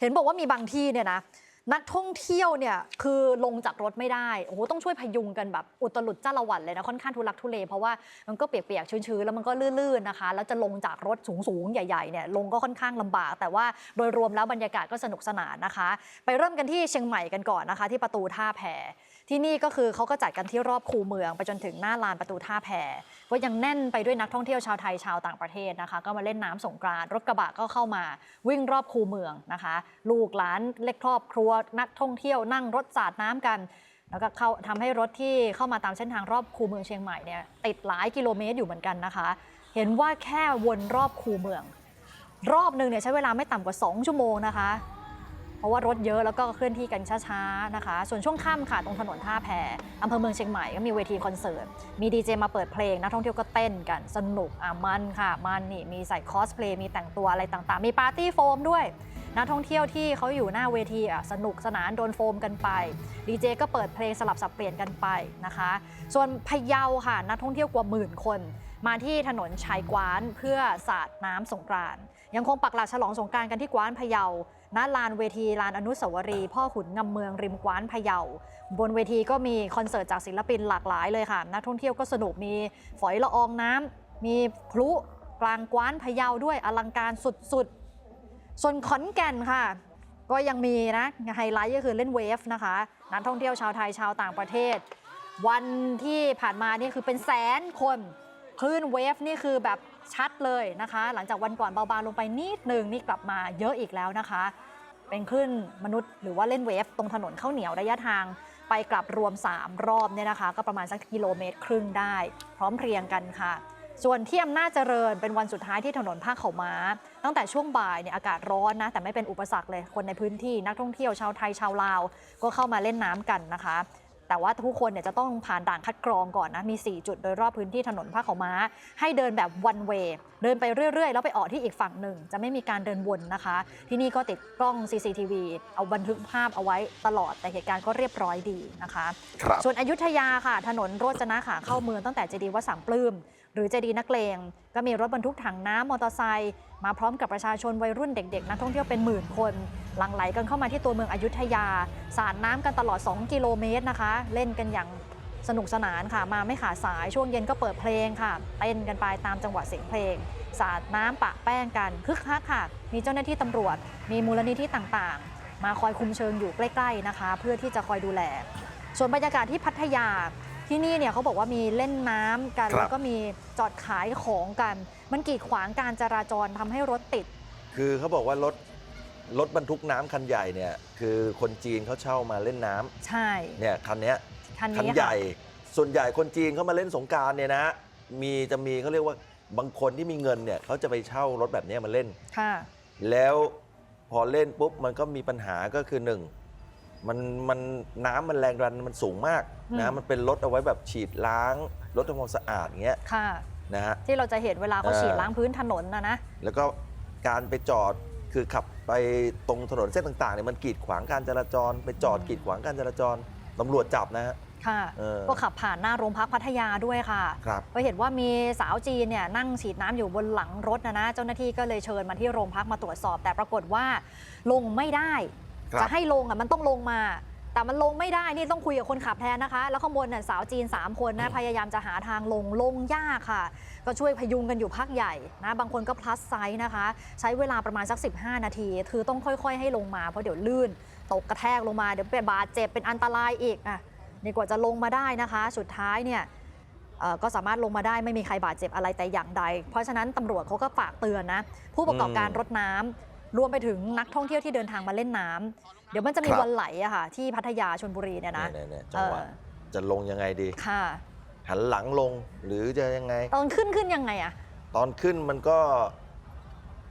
เห็นบอกว่ามีบางที่เนี่ยนะนักท่องเที่ยวเนี่ยคือลงจากรถไม่ได้โอ้โหต้องช่วยพยุงกันแบบอุตลุดจ้าละวันเลยนะค่อนข้างทุลักทุเลเพราะว่ามันก็เปียกๆชื้นๆแล้วมันก็ลื่นๆนะคะ แล้วจะลงจากรถสูงๆใหญ่ๆเนี่ยลงก็ค่อนข้างลำบาก แต่ว่าโดยรวมแล้วบรรยากาศก็สนุกสนานนะคะ ไปเริ่มกันที่เชียงใหม่กันก่อนนะคะ ที่ประตูท่าแพ ที่นี่ก็คือเขาก็จัดกันที่รอบคูเมือง ไปจนถึงหน้าลานประตูท่าแพก็ยังแน่นไปด้วยนักท่องเที่ยวชาวไทยชาวต่างประเทศนะคะ ก็มาเล่นน้ำสงกรานรถกระบะก็เข้ามาวิ่งรอบคูเมืองนะคะ ลูกหลานเล็กครอบครัวนักท่องเที่ยวนั่งรถสาดน้ำกันแล้วก็เข้าทำให้รถที่เข้ามาตามเส้นทางรอบคูเมืองเชียงใหม่เนี่ยติดหลายกิโลเมตรอยู่เหมือนกันนะคะ เห็นว่าแค่วนรอบคูเมือง รอบหนึ่งเนี่ยใช้เวลาไม่ต่ำกว่า 2 ชั่วโมงนะคะ เพราะว่ารถเยอะแล้วก็เคลื่อนที่กันช้าๆนะคะ ส่วนช่วงค่ำค่ะตรงถนนท่าแพอำเภอเมืองเชียงใหม่ก็มีเวทีคอนเสิร์ต มีดีเจมาเปิดเพลงนักท่องเที่ยวก็เต้นกันสนุกอะมันค่ะมันนี่มีใส่คอสเพลย์มีแต่งตัวอะไรต่างๆ มีปาร์ตี้โฟมด้วยนักท่องเที่ยวที่เขาอยู่หน้าเวทีอะสนุกสนานโดนโฟมกันไปดีเจก็เปิดเพลงสลับสับเปลี่ยนกันไปนะคะ ส่วนพะเยาค่ะนักท่องเที่ยวกว่าหมื่นคน มาที่ถนนชายกวานเพื่อสาดน้ำสงกรานยังคงปักหลักฉลองสงกรานกันที่กวานพะเยาณลานเวทีลานอนุสาวรีย์พ่อขุนงำเมืองริมกว้านพะเยา บนเวทีก็มีคอนเสิร์ตจากศิลปินหลากหลายเลยค่ะ นักท่องเที่ยวก็สนุกมีฝอยละอองน้ำมีพลุกลางกว้านพะเยาด้วยอลังการสุดๆ ส่วนขอนแก่นค่ะ ก็ยังมีนะไฮไลท์ก็คือเล่นเวฟนะคะนักท่องเที่ยวชาวไทยชาวต่างประเทศ วันที่ผ่านมานี่คือเป็นแสนคน คลื่นเวฟนี่คือแบบชัดเลยนะคะ หลังจากวันก่อนเบาบางลงไปนิดหนึ่งนี่กลับมาเยอะอีกแล้วนะคะ เป็นคลื่นมนุษย์หรือว่าเล่นเวฟตรงถนนข้าวเหนียวระยะทางไปกลับรวม 3 รอบเนี่ยนะคะ ก็ประมาณสักกิโลเมตรครึ่งได้ พร้อมเพรียงกันค่ะ ส่วนที่อำนาจเจริญเป็นวันสุดท้ายที่ถนนภาคเขาม้า ตั้งแต่ช่วงบ่ายเนี่ยอากาศร้อนนะ แต่ไม่เป็นอุปสรรคเลยคนในพื้นที่นักท่องเที่ยวชาวไทยชาวลาว ก็เข้ามาเล่นน้ำกันนะคะ แต่ว่าทุกคนเนี่ยจะต้องผ่านด่านคัดกรองก่อนนะ มี 4 จุดโดยรอบพื้นที่ถนนภาคเขาม้า ให้เดินแบบ one way เดินไปเรื่อย ๆ แล้วไปออกที่อีกฝั่งหนึ่ง จะไม่มีการเดินวนนะคะ ที่นี่ก็ติดกล้อง CCTV เอาบันทึกภาพเอาไว้ตลอด แต่เหตุการณ์ก็เรียบร้อยดีนะคะครับส่วนอยุธยาค่ะ ถนนโรจนะค่ะเข้าเมืองตั้งแต่เจดีย์วัดสามปลื้ม หรือเจดีนักเลง ก็มีรถบรรทุกถังน้ำมอเตอร์ไซค์มาพร้อมกับประชาชนวัยรุ่นเด็กๆ นักท่องเที่ยวเป็นหมื่นคน หลั่งไหลกันเข้ามาที่ตัวเมืองอยุธยา สาดน้ำกันตลอด 2 กิโลเมตรนะคะ เล่นกันอย่างสนุกสนานค่ะ มาไม่ขาดสายช่วงเย็นก็เปิดเพลงค่ะ เต้นกันไปตามจังหวะเสียงเพลง สาดน้ำปะแป้งกันคึกคักค่ะ มีเจ้าหน้าที่ตำรวจ มีมูลนิธิต่างๆ มาคอยคุมเชิงอยู่ใกล้ ๆนะคะ เพื่อที่จะคอยดูแล ส่วนบรรยากาศที่พัทยา ที่นี่เนี่ยเขาบอกว่ามีเล่นน้ำกันครับ แล้วก็มีจอดขายของกัน มันกีดขวางการจราจรทำให้รถติด คือเขาบอกว่ารถรถบรรทุกน้ำคันใหญ่เนี่ยคือคนจีนเขาเช่ามาเล่นน้ำใช่เนี่ยคันเนี้ยคันคันนี้ใหค่ะญ่ ส่วนใหญ่คนจีนเขามาเล่นสงกรารเนี่ยนะมีจะมีเขาเรียกว่าบางคนที่มีเงินเนี่ยเขาจะไปเช่ารถแบบเนี้ยมาเล่น ค่ะ แล้วพอเล่นปุ๊บมันก็มีปัญหาก็คือหนึ่ง มันมันน้ำมันแรงดันมันสูงมากอืมนะมันเป็นรถเอาไว้แบบฉีดล้างรถทำความสะอาดอย่างเงี้ยค่ะ นะฮะ ที่เราจะเห็นเวลาเขาเออฉีดล้างพื้นถนนนะนะ แล้วก็การไปจอดคือขับไปตรงถนนเส้นต่างๆเนี่ยมันกีดขวางการจราจร ไปจอดอืมกีดขวางการจราจรตำรวจจับนะฮะ ค่ะ เออก็ขับผ่านหน้าโรงพักพัทยาด้วยค่ะครับก็เห็นว่ามีสาวจีนเนี่ยนั่งฉีดน้ำอยู่บนหลังรถนะนะ เจ้าหน้าที่ก็เลยเชิญมาที่โรงพักมาตรวจสอบ แต่ปรากฏว่าลงไม่ได้ ครับ จะให้ลงอะมันต้องลงมา แต่มันลงไม่ได้นี่ต้องคุยกับคนขับแทนนะคะ แล้วข้างบนน่ะสาวจีน 3 คนนะพยายามจะหาทางลงลงยากค่ะ ก็ช่วยพยุงกันอยู่พักใหญ่นะบางคนก็พลัสไซส์นะคะ ใช้เวลาประมาณสัก 15 นาที คือต้องค่อยๆ ให้ลงมาเพราะเดี๋ยวลื่น ตกกระแทกลงมาเดี๋ยวเป็นบาดเจ็บเป็นอันตรายอีกอะนี่กว่าจะลงมาได้นะคะ สุดท้ายเนี่ย เอ่อก็สามารถลงมาได้ไม่มีใครบาดเจ็บอะไรแต่อย่างใด เพราะฉะนั้นตำรวจเขาก็ฝากเตือนนะ ผู้ประกอบการอืมรถน้ำ รวมไปถึงนักท่องเที่ยวที่เดินทางมาเล่นน้ำเดี๋ยวมันจะมีครับ วันไหลอะค่ะ ที่พัทยาชนบุรีเนี่ยนะเนี่ยเนี่ยจังหวะเออจะลงยังไงดี ค่ะ หันหลังลงหรือจะยังไง ตอนขึ้นขึ้นยังไงอะตอนขึ้นมันก็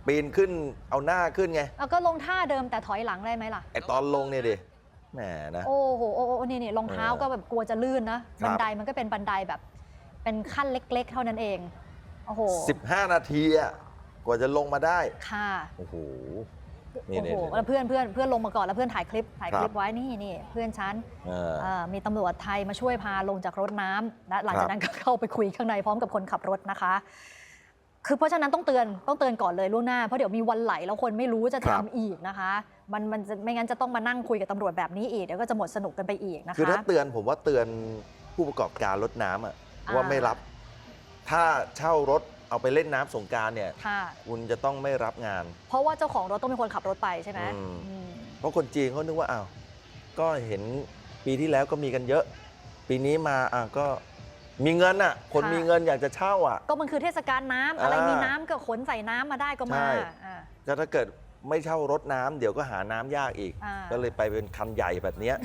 ปีนขึ้นเอาหน้าขึ้นไงเอาก็ลงท่าเดิมแต่ถอยหลังได้ไหมล่ะ ไอตอนลงเนี่ยดิแหมนะ โอ้โหโอ้โหนี่นี่รองเท้าเออก็แบบกลัวจะลื่นนะ ครับ บันไดมันก็เป็นบันไดแบบ เป็นขั้นเล็ก ๆ เท่านั้นเอง โอ้โห 15 นาทีอะ กว่าจะลงมาได้ ค่ะโอ้โห นี่โอ้นี่โหนี่ แล้วเพื่อนเพื่อนเพื่อนลงมาก่อนแล้วเพื่อนถ่ายคลิปถ่ายคลิปครับ ไว้นี่นี่เพื่อนฉันเออ เอ่อมีตำรวจไทยมาช่วยพาลงจากรถน้ำและหลังครับจากนั้นก็เข้าไปคุยข้างในพร้อมกับคนขับรถนะคะ คือเพราะฉะนั้นต้องเตือนต้องเตือนก่อนเลยล่วงหน้าเพราะเดี๋ยวมีวันไหลแล้วคนไม่รู้จะครัทำบ อีกนะคะ มันมันจะไม่งั้นจะต้องมานั่งคุยกับตำรวจแบบนี้อีกเดี๋ยวก็จะหมดสนุกกันไปอีกนะคะคือถ้าเตือนผมว่าเตือนผู้ประกอบการรถน้ำอะอ่าว่า ไม่รับ ถ้าเช่ารถ เอาไปเล่นน้ำสงกรารเนี่ย ค่ะ คุณจะต้องไม่รับงาน เพราะว่าเจ้าของรถต้องเป็นคนขับรถไปใช่ไหมอืม อืมเพราะคนจีนเขานึกว่าอ้าวก็เห็นปีที่แล้วก็มีกันเยอะ ปีนี้มาอะก็มีเงินอะ คนมีเงินอยากจะเช่าอะ ก็มันคือเทศกาลน้ำอะไรอ่ามีมีน้ำก็ขนใส่น้ำมาได้ก็มาใช่ อ่า ก็ถ้าเกิดไม่เช่ารถน้ำเดี๋ยวก็หาน้ำยากอีก อ่า ก็เลยไปเป็นคันใหญ่แบบเนี้ย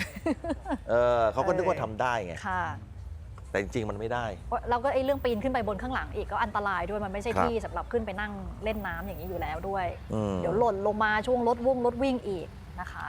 เออเขาก็นึกว่าทำได้ไง ค่ะ แต่จริงๆมันไม่ได้ เราก็ไอ้เรื่องปีนขึ้นไปบนข้างหลังอีกก็อันตรายด้วยมันไม่ใช่ครับที่สำหรับขึ้นไปนั่งเล่นน้ำอย่างนี้อยู่แล้วด้วยอืมเดี๋ยวหล่นลงมาช่วงรถวุ่งรถวิ่งอีกนะคะ